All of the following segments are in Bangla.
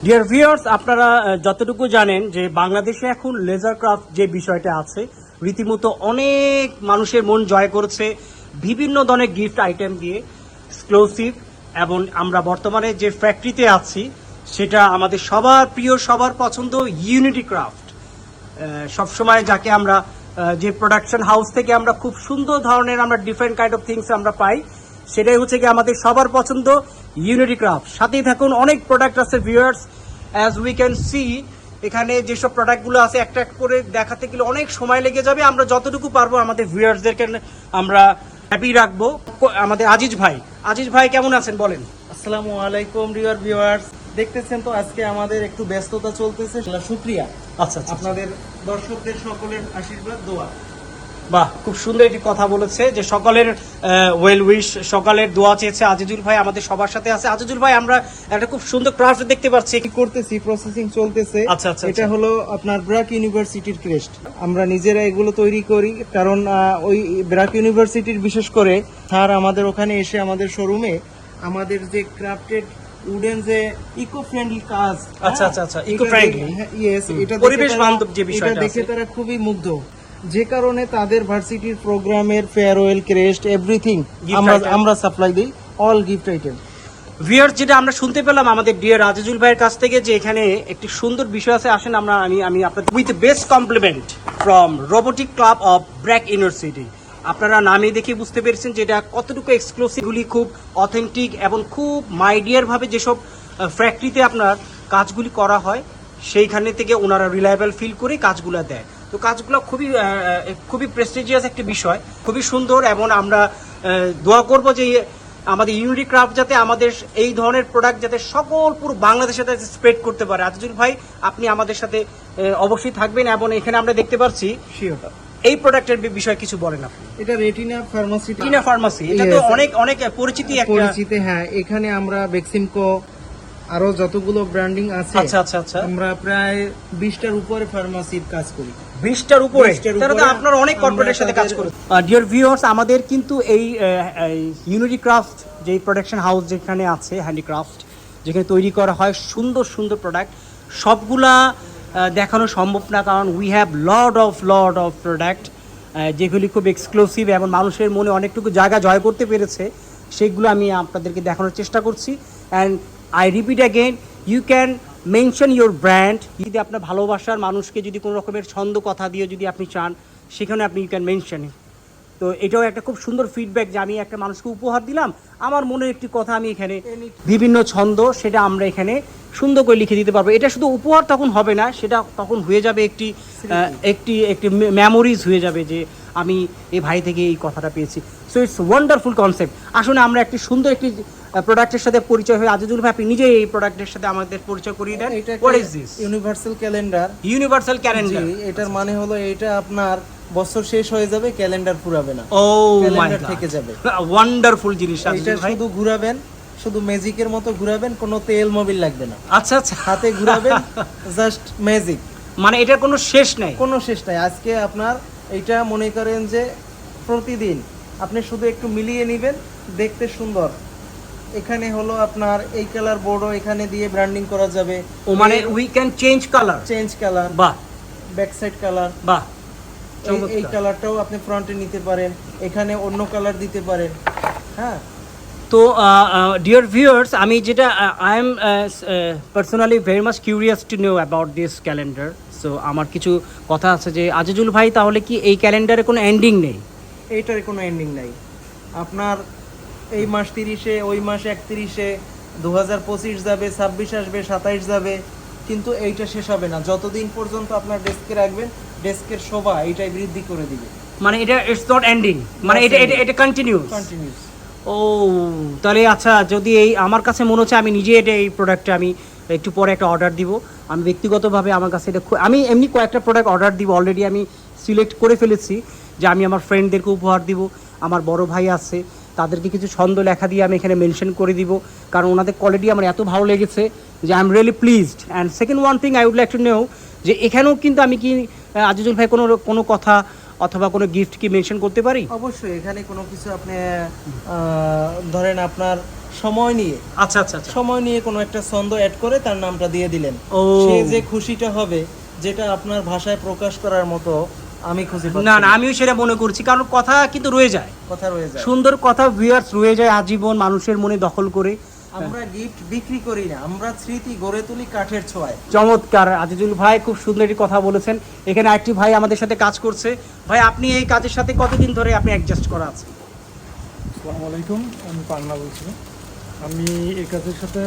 ডিয়ার ভিউয়ার্স আপনারা যতটুকু জানেন যে বাংলাদেশে এখন লেজার ক্রাফট যে বিষয়টা আছে, রীতিমতো অনেক মানুষের মন জয় করেছে বিভিন্ন ধরনের গিফট আইটেম দিয়ে এক্সক্লুসিভ এবং আমরা বর্তমানে যে ফ্যাক্টরিতে আছি, সেটা আমাদের সবার প্রিয়, সবার পছন্দ ইউনিটি ক্রাফট সবসময় যাকে আমরা যে প্রোডাকশন হাউস থেকে আমরা খুব সুন্দর ধরনের আমরা ডিফারেন্ট কাইন্ড অফ থিংস আমরা পাই সেটাই হচ্ছে কি আমাদের সবার পছন্দ ইউনিটি ক্রাফট সাথেই থাকুন অনেক প্রোডাক্ট আছে viewers as we can see এখানে যেসব প্রোডাক্টগুলো আছে একটা একটা করে দেখাতে গেলে অনেক সময় লেগে যাবে। আমরা যতটুকু পারব আমাদের ভিউয়ার্সদেরকে আমরা হ্যাপি রাখব। আমাদের আজিজ ভাই। আজিজ ভাই কেমন আছেন বলেন? আসসালামু আলাইকুম রিয়ার ভিউয়ার্স দেখতেছেন তো আজকে আমাদের একটু ব্যস্ততা চলতেছে। শুক্রিয়া আচ্ছা আচ্ছা। আপনাদের দর্শকদের সকলের আশীর্বাদ দোয়া। বাহ খুব সুন্দর একটি কথা বলেছে যে সকলের ওয়েল উইশ সকালের দোয়া চেয়েছে আজিজুল ভাই আমাদের সবার সাথে আছে। আজিজুল ভাই আমরা একটা খুব সুন্দর ক্রাফট দেখতে পাচ্ছি। কি করতেছি প্রসেসিং চলতেছে। আচ্ছা, আচ্ছা, এটা আচ্ছা। হলো আপনার ব্র্যাক ইউনিভার্সিটির ক্রেস্ট আমরা নিজেরা এগুলো তৈরি করি কারণ ওই ব্র্যাক ইউনিভার্সিটির বিশেষ করে স্যার আমাদের ওখানে এসে আমাদের শোরুমে আমাদের যে ক্রাফটেড উডেন যে ইকো ফ্রেন্ডলি কাজ আচ্ছা, আচ্ছা, আচ্ছা, eco-friendly। ইয়েস এটা দেখে পরিবেশ বান্ধব যে বিষয়টা দেখে তারা খুবই মুগ্ধ। যে কারণে তাদের ভার্সিটির প্রোগ্রামের ফেয়ারওয়েল ক্রেস্ট এভরিথিং আমরা আমরা সাপ্লাই দিই অল গিফট আইটেম ভিউয়ার্স যেটা আমরা শুনতে পেলাম আমাদের ডিয়ার আজিজুল ভাইয়ের কাছ থেকে যে এখানে একটি সুন্দর বিষয় আছে আসেন আমরা আমি আমি আপনাদের with best compliment from robotic club of BRAC University আপনারা নামে দেখে বুঝতে পেরেছেন যে এটা কতটুকু এক্সক্লুসিভগুলি খুব অথেন্টিক এবং খুব মাইডিয়ার ভাবে যেসব ফ্যাক্টরিতে আপনার কাজগুলি করা হয় সেইখানে থেকে ওনারা রিলায়েবল ফিল করে কাজগুলো দেয়। তো কাজগুলো খুবই খুবই প্রেস্টিজিয়াস একটা বিষয় খুবই সুন্দর এবং আমরা দোয়া করব যে আমাদের ইউনিটি ক্রাফট যাতে আমাদের এই ধরনের প্রোডাক্ট যাতে সকল পুরো বাংলাদেশে যাতে স্প্রেড করতে পারে। আজিজুল ভাই আপনি আমাদের সাথে অবশ্যই থাকবেন এবং এখানে আমরা দেখতে পাচ্ছি এই প্রোডাক্টের বিষয়ে কিছু বলেন আপনি। এটা রেটিনা ফার্মাসি টিনা ফার্মাসি এটা তো অনেক অনেক পরিচিতি একটা পরিচিত হ্যাঁ এখানে আমরা বেক্সিমকো আরও যতগুলো ব্র্যান্ডিং আছে আচ্ছা আচ্ছা আচ্ছা। আমরা প্রায় বিশটার উপরে ফার্মাসির কাজ করি। বিশটার উপরে। 20 তাহলে তো আপনার অনেক কর্পোরেটের সাথে কাজ করে ডিয়ার ভিউয়ার্স আমাদের কিন্তু এই ইউনিটি ক্রাফট যে প্রোডাকশন হাউস যেখানে আছে হ্যান্ডিক্রাফট যেখানে তৈরি করা হয় সুন্দর সুন্দর প্রোডাক্ট সবগুলা দেখানো সম্ভব না কারণ we have lot of lot of product যেগুলি খুব এক্সক্লুসিভ এবং মানুষের মনে অনেকটুকু জায়গা জয় করতে পেরেছে সেগুলো আমি আপনাদেরকে দেখানোর চেষ্টা করছি। And I repeat again you can mention your brand যদি আপনার ভালোবাসার মানুষকে যদি কোনো রকমের ছন্দ কথা দিয়ে যদি আপনি চান, সেখানে আপনি ইউ ক্যান মেনশন তো এটাও একটা খুব সুন্দর ফিডব্যাক যে আমি একটা মানুষকে উপহার দিলাম আমার মনের একটি কথা আমি এখানে বিভিন্ন ছন্দ সেটা আমরা এখানে সুন্দর করে লিখে দিতে পারব। এটা শুধু উপহার তখন হবে না সেটা তখন হয়ে যাবে একটি একটি একটি মেমোরিজ হয়ে যাবে যে আমি এই ভাই থেকে এই কথাটা পেয়েছি। সো ইটস ওয়ান্ডারফুল কনসেপ্ট আসলে আমরা একটি সুন্দর একটি প্রোডাক্টের সাথে পরিচয় হয়ে আজিজুল ভাই আপনি নিজে এই প্রোডাক্টের সাথে আমাদের পরিচয় করিয়ে দেন। এটা what is this universal calendar universal calendar এটার মানে হলো এটা আপনার বছর শেষ হয়ে যাবে ক্যালেন্ডার পুরাবে না। ও মাই ক্যালেন্ডার থেকে যাবে। ওয়ান্ডারফুল জিনিস এটা ভাই। শুধু ঘুরাবেন শুধু ম্যাজিকের মতো ঘুরাবেন কোনো তেল মোবিল লাগবে না। আচ্ছা আচ্ছা। হাতে ঘুরাবেন জাস্ট ম্যাজিক। মানে এটার কোনো শেষ নাই? কোনো শেষ নাই। আজকে আপনার এটা মনে করেন যে প্রতিদিন আপনি শুধু একটু মিলিয়ে নেবেন দেখতে সুন্দর। এখানে হলো আপনার এই কালার বোর্ডও এখানে দিয়ে ব্র্যান্ডিং করা যাবে। ও মানে we can change colour change colour বাহ। ব্যাক সাইড কালার বাহ। এই কালারটাও আপনি ফ্রন্টে নিতে পারেন এখানে অন্য কালার দিতে পারেন হ্যাঁ। তো ডিয়ার ভিউয়ার্স আমি যেটা I am personally very much curious to know about this calendar so আমার কিছু কথা আছে যে আজিজুল ভাই তাহলে কি এই ক্যালেন্ডারে কোনো এন্ডিং নেই? এইটার কোনো এন্ডিং নাই। আপনার এই মাস তিরিশে ওই মাস একত্রিশে দু হাজার পঁচিশ যাবে ছাব্বিশ আসবে সাতাইশ যাবে কিন্তু এইটা শেষ হবে না। যতদিন পর্যন্ত আপনার ডেস্কে রাখবেন ডেস্কের শোভা এইটাই বৃদ্ধি করে দিবে। মানে এটা ইটস নট এন্ডিং মানে এটা এটা এটা কন্টিনিউস কন্টিনিউস ও তাহলে আচ্ছা যদি এই আমার কাছে মনে হচ্ছে আমি নিজে এটা এই প্রোডাক্টটা আমি একটু পরে একটা অর্ডার দিব। আমি ব্যক্তিগতভাবে আমার কাছে এটা আমি এমনি কয়েকটা প্রোডাক্ট অর্ডার দিব অলরেডি আমি সিলেক্ট করে ফেলেছি যে আমি আমার ফ্রেন্ডদেরকে উপহার দিব আমার বড় ভাই আছে তাদেরকে কিছু ছন্দ লেখা দিয়ে আমি এখানে মেনশন করে দিব কারণ ওনাদের কোয়ালিটি আমার এত ভালো লেগেছে যে I am really pleased and second one thing I would like to know যে এখানেও কিন্তু আমি কি আজিজুল ভাই কোনো কোনো কথা অথবা কোনো গিফট কি মেনশন করতে পারি? অবশ্যই এখানে কোনো কিছু আপনি ধরেন আপনার সময় নিয়ে আচ্ছা আচ্ছা আচ্ছা। সময় নিয়ে কোনো একটা ছন্দ অ্যাড করে তার নামটা দিয়ে দিলেন। ও। সে যে খুশিটা হবে যেটা আপনার ভাষায় প্রকাশ করার মতো আমি খুশি না না। আমিও সেটা মনে করছি কারণ কথা কিন্তু রয়ে যায়। কথা রয়ে যায়। সুন্দর কথা ভিউয়ার্স রয়ে যায় আজীবন মানুষের মনে দখল করে। আমরা গিফট বিক্রি করি না আমরা স্মৃতি গড়ে তুলি কাঠের ছোঁয়ায়। চমৎকার আজিজুল ভাই খুব সুন্দর একটি কথা বলেছেন। এখানে আরেকটি ভাই আমাদের সাথে কাজ করছে। ভাই আপনি এই কাজের সাথে কতদিন ধরে আপনি অ্যাডজাস্ট করা আছে আসসালামু আলাইকুম আমি পান্না বলছি। আমি এই কাজের সাথে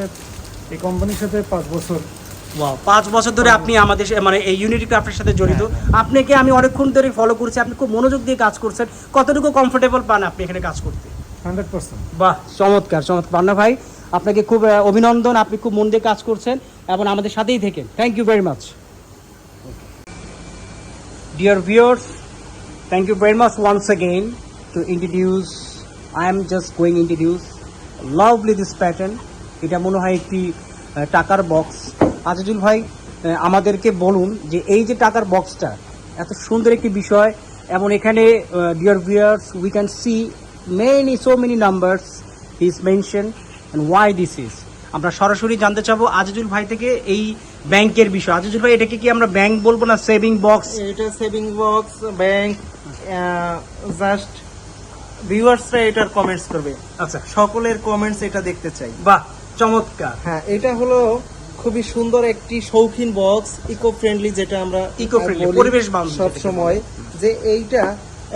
এই কোম্পানির সাথে পাঁচ বছর। পাঁচ বছর ধরে আপনি আমাদের মানে এই ইউনিটি ক্রাফটের সাথে জড়িত। আপনাকে আমি অনেকক্ষণ ধরে ফলো করছি আপনি খুব মনোযোগ দিয়ে কাজ করছেন। কতটুকু কমফোর্টেবল পান আপনি এখানে কাজ করতে? হান্ড্রেড পার্সেন্ট বাহ চমৎকার চমৎকার। পান্না ভাই আপনাকে খুব অভিনন্দন, আপনি খুব মন দিয়ে কাজ করছেন এবং আমাদের সাথেই থেকেন। Thank you very much dear viewers thank you very much once again to introduce I am just going introduce lovely this pattern এটা মনে হয় একটি টাকার বক্স আজিজুল ভাই আমাদেরকে বলুন যে এই যে টাকার বক্সটা এত সুন্দর একটি বিষয়। এবং এখানে dear viewers we can see many so many numbers is mention and why this is আমরা সরাসরি জানতে চাবো আজিজুল ভাই থেকে এই ব্যাংকের বিষয়। আজিজুল ভাই এটাকে কি আমরা ব্যাংক বলব না সেভিং বক্স? এটা সেভিং বক্স ব্যাংক জাস্ট ভিউয়ার্সরা এটার কমেন্টস করবে। আচ্ছা। সকলের কমেন্টস এটা দেখতে চাই। বাহ চমৎকার। হ্যাঁ এটা হলো খুবই সুন্দর একটি শৌখিন বক্স ইকো ফ্রেন্ডলি যেটা আমরা ইকো ফ্রেন্ডলি পরিবেশ বান্ধব সব সময়। যে এইটা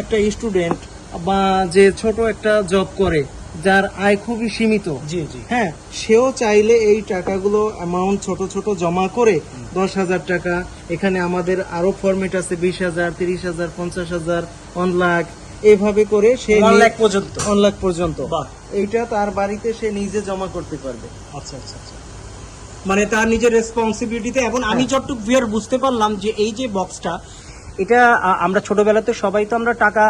একটা স্টুডেন্ট বা যে ছোট একটা জব করে যার আয় খুবই সীমিত। জি জি। হ্যাঁ সেও চাইলে এই টাকাগুলো অ্যামাউন্ট ছোট ছোট জমা করে দশ হাজার টাকা এখানে আমাদের আরও ফরম্যাট আছে বিশ হাজার তিরিশ হাজার পঞ্চাশ হাজার ওয়ান লাখ এভাবে করে সে লাখ পর্যন্ত। ওয়ান লাখ পর্যন্ত। এইটা তার বাড়িতে সে নিজে জমা করতে পারবে। আচ্ছা আচ্ছা আচ্ছা। মানে তার নিজের রেসপন্সিবিলিটিতে এবং আমি যতটুকু ভিয়ার বুঝতে পারলাম যে এই যে বক্সটা এটা আমরা ছোটবেলাতে সবাই তো আমরা টাকা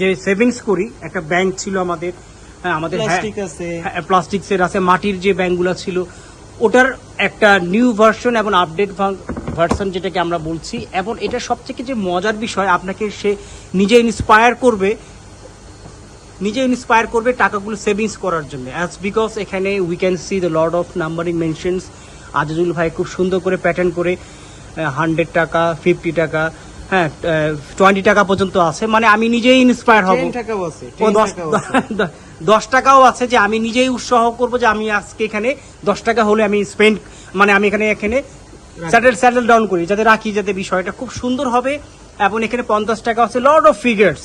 যে সেভিংস করি একটা ব্যাংক ছিল আমাদের হ্যাঁ, আমাদের প্লাস্টিক আছে। প্লাস্টিক্সের আছে মাটির যে ব্যাংকগুলো ছিল ওটার একটা নিউ ভার্সন এবং আপডেট ভার্সন যেটাকে আমরা বলছি। এবং এটা সবথেকে যে মজার বিষয় আপনাকে সে নিজে ইন্সপায়ার করবে নিজে ইন্সপায়ার করবে টাকাগুলো সেভিংস করার জন্য। অ্যাজ বিকজ এখানে we can see the lot of numbering mentions Azizul ভাই খুব সুন্দর করে প্যাটার্ন করে হান্ড্রেড টাকা ফিফটি টাকা হ্যাঁ টোয়েন্টি টাকা পর্যন্ত আছে। মানে আমি নিজেই ইন্সপায়ার হব। 10 টাকাও আছে দশ দশ টাকাও আছে যে আমি নিজেই উৎসাহ করব যে আমি আজকে এখানে দশ টাকা হলে আমি স্পেন্ড মানে আমি এখানে এখানে স্যাটেল স্যাটেল ডাউন করি যাতে রাখি যাতে বিষয়টা খুব সুন্দর হবে এবং এখানে পঞ্চাশ টাকা আছে লর্ড অফ ফিগার্স।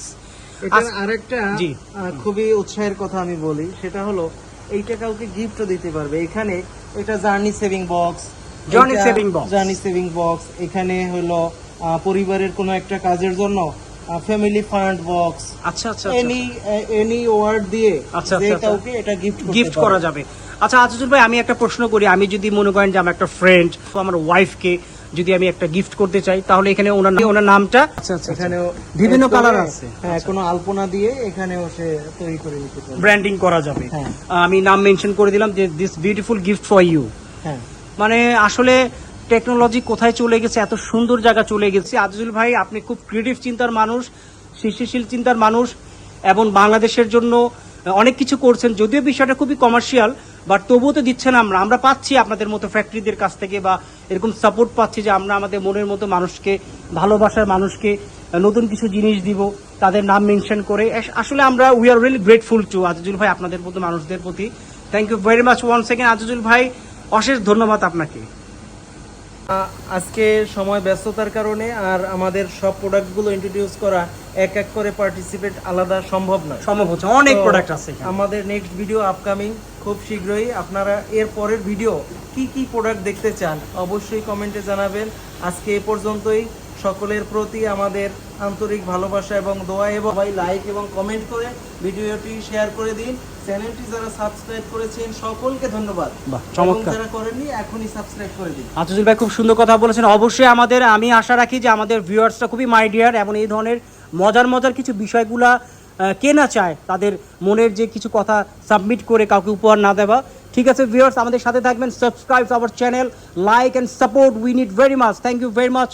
আরেকটা জি। খুবই উৎসাহের কথা আমি বলি সেটা হলো এইটা কাউকে গিফটও দিতে পারবে এখানে এটা journey saving box Journey saving box। Journey saving box এখানে হলো পরিবারের কোনো একটা কাজের জন্য ফ্যামিলি ফান্ড বক্স আচ্ছা আচ্ছা এনি এনি ওয়ার্ড দিয়ে আচ্ছা, যে আচ্ছা, আচ্ছা। কাউকে এটা গিফট গিফট করা যাবে। আচ্ছা আজিজুল ভাই আমি একটা প্রশ্ন করি। আমি যদি মনে করেন যে আমার একটা ফ্রেন্ড আমার ওয়াইফকে যদি আমি একটা গিফট করতে চাই তাহলে এখানে ওনার ওনার নামটা? আচ্ছা আচ্ছা এখানেও বিভিন্ন কালার আছে। হ্যাঁ কোনো আলপনা দিয়ে এখানেও সে তৈরি করে নিতে পারবে। ব্র্যান্ডিং করা যাবে। হ্যাঁ। আমি নাম মেনশন করে দিলাম যে this beautiful gift for you হ্যাঁ। মানে আসলে টেকনোলজি কোথায় চলে গেছে, এত সুন্দর জায়গা চলে গেছে। আজিজুল ভাই, আপনি খুব ক্রিয়েটিভ চিন্তার মানুষ, সৃষ্টিশীল চিন্তার মানুষ এবং বাংলাদেশের জন্য অনেক কিছু করছেন। যদিও বিষয়টা খুবই কমার্শিয়াল বাট তবুও তো দিচ্ছেন আমরা। আমরা পাচ্ছি আপনাদের মতো ফ্যাক্টরিদের কাছ থেকে বা এরকম সাপোর্ট পাচ্ছি যে আমরা আমাদের মনের মতো মানুষকে, ভালোবাসার মানুষকে, নতুন কিছু জিনিস দিব, তাদের নাম মেনশন করে। আসলে আমরা we are really grateful to Azizul ভাই আপনাদের মতো মানুষদের প্রতি। Thank you very much one second Azizul ভাই। অশেষ ধন্যবাদ আপনাকে। আজকে সময় ব্যস্ততার কারণে আর আমাদের সব প্রোডাক্টগুলো ইন্ট্রোডিউস করা এক এক করে পার্টিসিপেট আলাদা সম্ভব নয়। সম্ভব হচ্ছে অনেক প্রোডাক্ট আছে আমাদের নেক্সট ভিডিও আপকামিং খুব শীঘ্রই আপনারা এর পরের ভিডিও কি কি প্রোডাক্ট দেখতে চান অবশ্যই কমেন্টে জানাবেন। আজকে এ পর্যন্তই। সকলের প্রতি আমাদের আন্তরিক ভালোবাসা এবং দোয়া এবং সবাই লাইক এবং কমেন্ট করে ভিডিওটি শেয়ার করে দিন। চ্যানেলটি যারা সাবস্ক্রাইব করেছেন সকলকে ধন্যবাদ। চমৎকার। যারা করেননি এখনই সাবস্ক্রাইব করে দিন। আজিজুল ভাই খুব সুন্দর কথা বলেছেন। অবশ্যই আমাদের আমি আশা রাখি যে আমাদের ভিউয়ার্সরা খুবই মাইডিয়ার এবং এই ধরনের মজার মজার কিছু বিষয়গুলা কে না চায় তাদের মনের যে কিছু কথা সাবমিট করে কাউকে উপহার না দেওয়া। ঠিক আছে ভিউয়ার্স আমাদের সাথে থাকবেন। Subscribe our channel like and support we need very much thank you very much